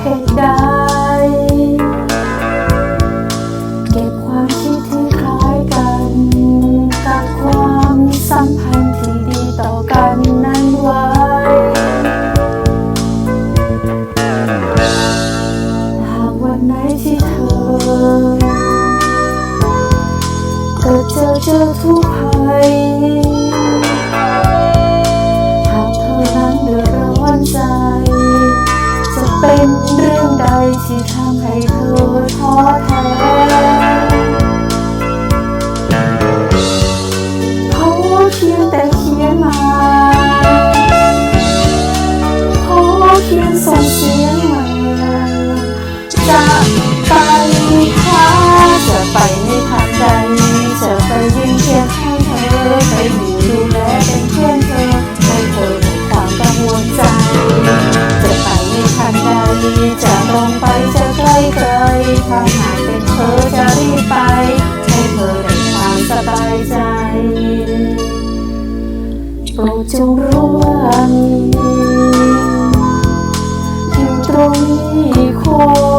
เหตุใด ได้สิทําายใจโปรดจงรู้ว่ามีอยู่ตรงนี้คน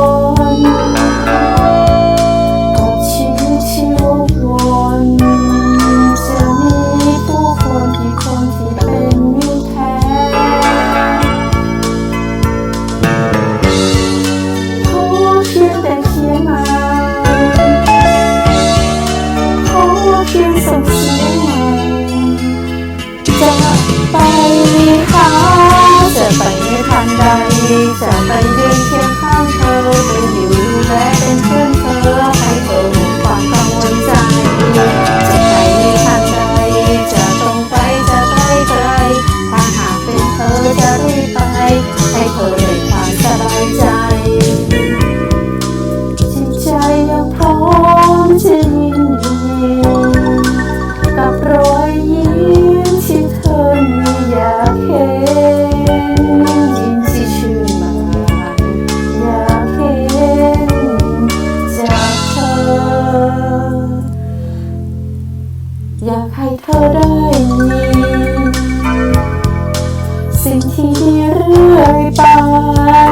สิ่งที่ดีเรื่อยไป หา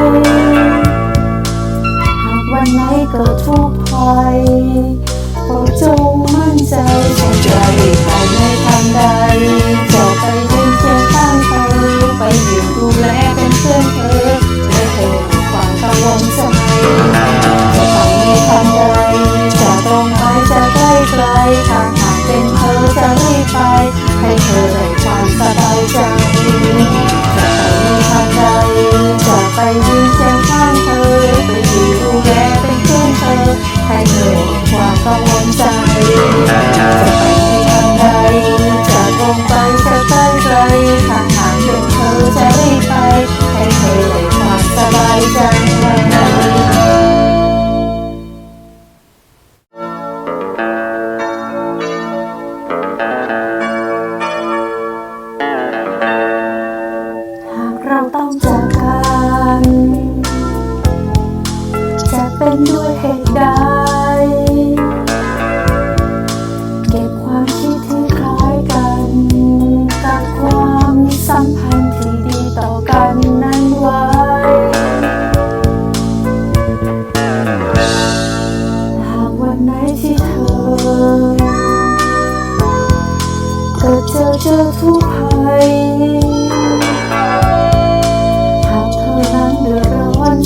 กวันไหนเกิดทุกข์ภัย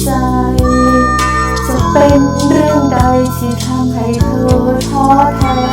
ใจ จะเป็นเรื่องใดที่ทำให้เธอท้อแท้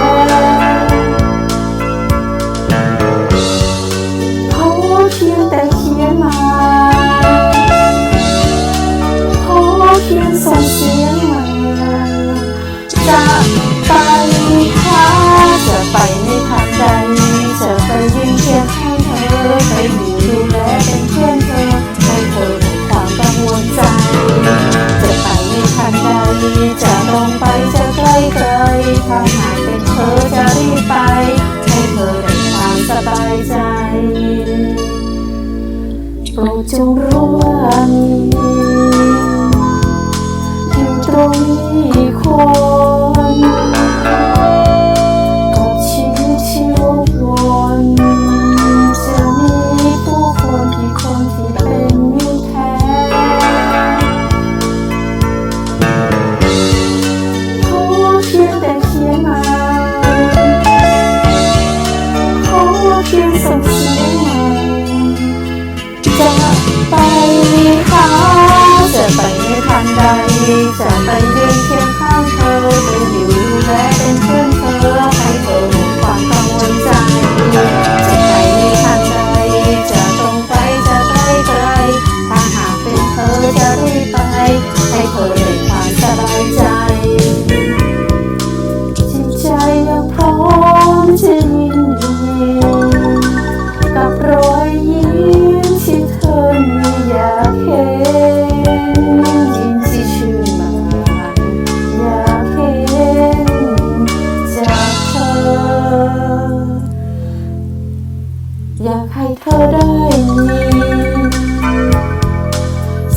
จงระวัง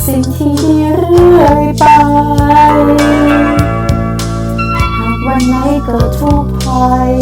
สิ่งที่ดีเรื่อยไปหากวันไหนเกิดทุกข์ภัย